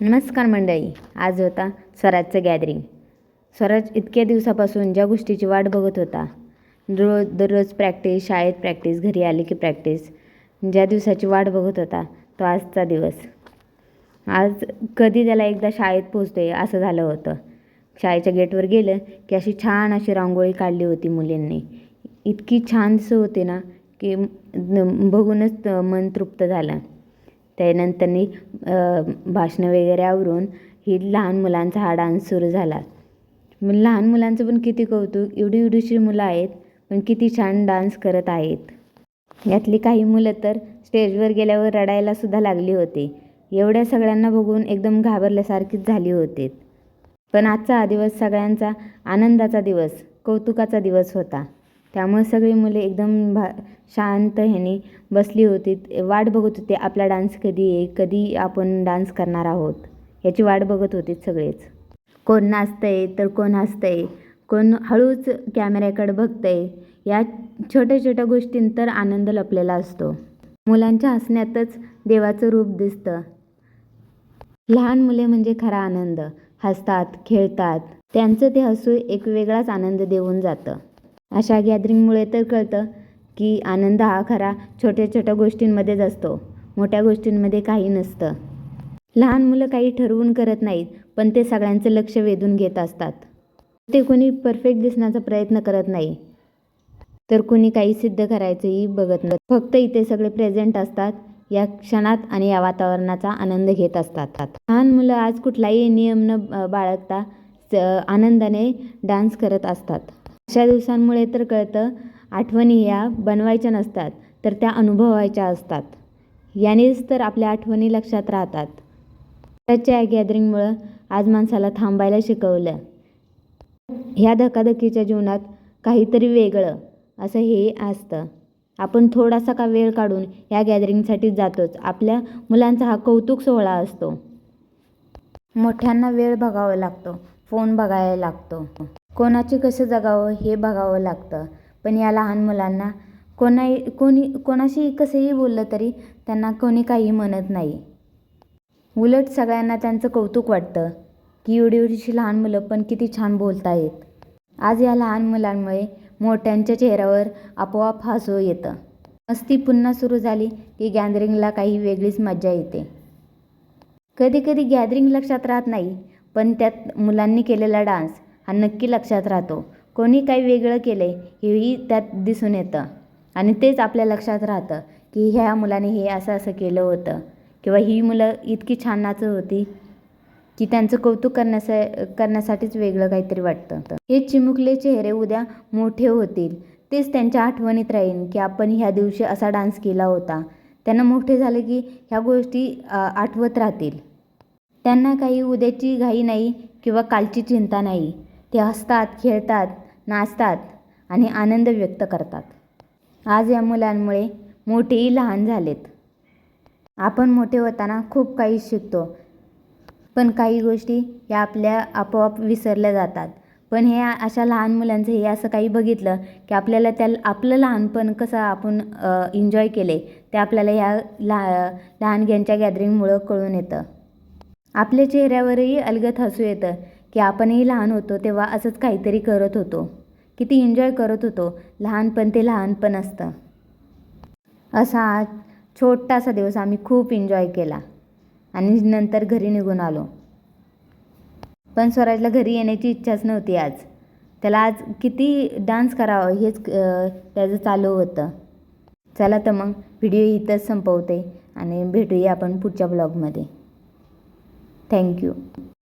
नमस्कार मंडळी आज होता स्वराजचं गॅदरिंग. स्वराज इतक्या दिवसापासून ज्या गोष्टीची वाट बघत होता रोज दररोज प्रॅक्टिस शाळेत प्रॅक्टिस घरी आली की प्रॅक्टिस ज्या दिवसाची वाट बघत होता तो आजचा दिवस. आज कधी त्याला एकदा शाळेत पोचते असं झालं होतं. शाळेच्या गेटवर गेलं की अशी छान अशी रांगोळी काढली होती मुलींनी. इतकी छान दिसत होती ना की बघूनच मन तृप्त झालं. त्यानंतरनी भाषणं वगैरे आवरून ही लहान मुलांचा हा डान्स सुरू झाला. मग लहान मुलांचं पण किती कौतुक एवढी एवढीशी मुलं आहेत पण किती छान डान्स करत आहेत. यातली काही मुलं तर स्टेजवर गेल्यावर रडायला सुद्धा लागली होती. एवढ्या सगळ्यांना बघून एकदम घाबरल्यासारखीच झाली होती. पण आजचा हा दिवस सगळ्यांचा आनंदाचा दिवस कौतुकाचा दिवस होता. त्यामुळे सगळी मुले एकदम भा शांत ह्याने बसली होती. वाट बघत होते आपला डान्स कधी आहे कधी आपण डान्स करणार आहोत. याची वाट बघत होते सगळेच. कोण नाचतंय तर कोण हसतंय कोण हळूच कॅमेऱ्याकडे बघतंय या छोट्या छोट्या गोष्टींत तर आनंद लपलेला असतो. मुलांच्या हसण्यातच देवाचं रूप दिसतं. लहान मुले म्हणजे खरा आनंद. हसतात खेळतात. त्यांचं ते हसू एक वेगळाच आनंद देऊन जातं. अशा गॅदरिंगमुळे तर कळतं की आनंद हा खरा छोट्या छोट्या गोष्टींमध्येच असतो. मोठ्या गोष्टींमध्ये काही नसतं. लहान मुलं काही ठरवून करत नाहीत पण ते सगळ्यांचं लक्ष वेधून घेत असतात. ते कोणी परफेक्ट दिसण्याचा प्रयत्न करत नाही. तर कोणी काही सिद्ध करायचंही बघत नाही. फक्त इथे सगळे प्रेझेंट असतात या क्षणात आणि या वातावरणाचा आनंद घेत असतात. लहान मुलं आज कुठलाही नियम न बाळगता आनंदाने डान्स करत असतात. अशा दिवसांमुळे तर कळतं आठवणी ह्या बनवायच्या नसतात तर त्या अनुभवायच्या असतात. यानेच तर आपल्या आठवणी लक्षात राहतात. त्याच्या गॅदरिंगमुळं आज माणसाला थांबायला शिकवलं. ह्या धकाधकीच्या जीवनात काहीतरी वेगळं असं हे असतं. आपण थोडासा का वेळ काढून या गॅदरिंगसाठी जातोच. आपल्या मुलांचा हा कौतुक सोहळा असतो. मोठ्यांना वेळ बघावा लागतो. फोन बघायला लागतो. कोणाचे कसं जगावं हे बघावं लागतं. पण या लहान मुलांना कोणाही कोणी कोणाशी कसंही बोललं तरी त्यांना कोणी काही म्हणत नाही. उलट सगळ्यांना त्यांचं कौतुक वाटतं की एवढी एवढीशी लहान मुलं पण किती छान बोलता आहेत आज या लहान मुलांमुळे मोठ्यांच्या चेहऱ्यावर आपोआप हसू येतं. मस्ती पुन्हा सुरू झाली की गॅदरिंगला काही वेगळीच मजा येते. कधी कधी गॅदरिंग लक्षात राहत नाही पण त्यात मुलांनी केलेला डान्स हा नक्की लक्षात राहतो. कोणी काही वेगळं केलं आहे हेही त्यात दिसून येतं. आणि तेच आपल्या लक्षात राहतं की ह्या मुलाने हे असं असं केलं होतं. किंवा ही मुलं इतकी छान नाचत होती की त्यांचं कौतुक करण्यासा करण्यासाठीच वेगळं काहीतरी वाटतं हे चिमुकले चेहरे उद्या मोठे होतील. तेच त्यांच्या आठवणीत राहील की आपण ह्या दिवशी असा डान्स केला होता. त्यांना मोठे झाले की ह्या गोष्टी आठवत राहतील. त्यांना काही उद्याची घाई नाही किंवा कालची चिंता नाही. ते हसतात खेळतात नाचतात आणि आनंद व्यक्त करतात. आज या मुलांमुळे मोठेही लहान झालेत. आपण मोठे होताना खूप काही शिकतो. पण काही गोष्टी या आपल्या आपोआप विसरल्या जातात. पण हे अशा लहान मुलांचं हे असं काही बघितलं की आपल्याला त्या आपलं लहानपण कसं आपण एन्जॉय केले ते आपल्याला ह्या लहा लहानग्यांच्या गॅदरिंगमुळं कळून येतं. आपल्या चेहऱ्यावरही अलगत हसू येतं. की आपणही लहान होतो तेव्हा असंच काहीतरी करत होतो. किती एन्जॉय करत होतो. लहानपण ते लहानपण असतं. असा छोटासा दिवस आम्ही खूप एन्जॉय केला. आणि नंतर घरी निघून आलो. पण स्वराजला घरी येण्याची इच्छाच नव्हती आज. त्याला आज किती डान्स करावा हेच त्याचं चालू होतं. चला तर मग व्हिडिओ इथंच संपवते आणि भेटूया आपण पुढच्या ब्लॉगमध्ये थँक्यू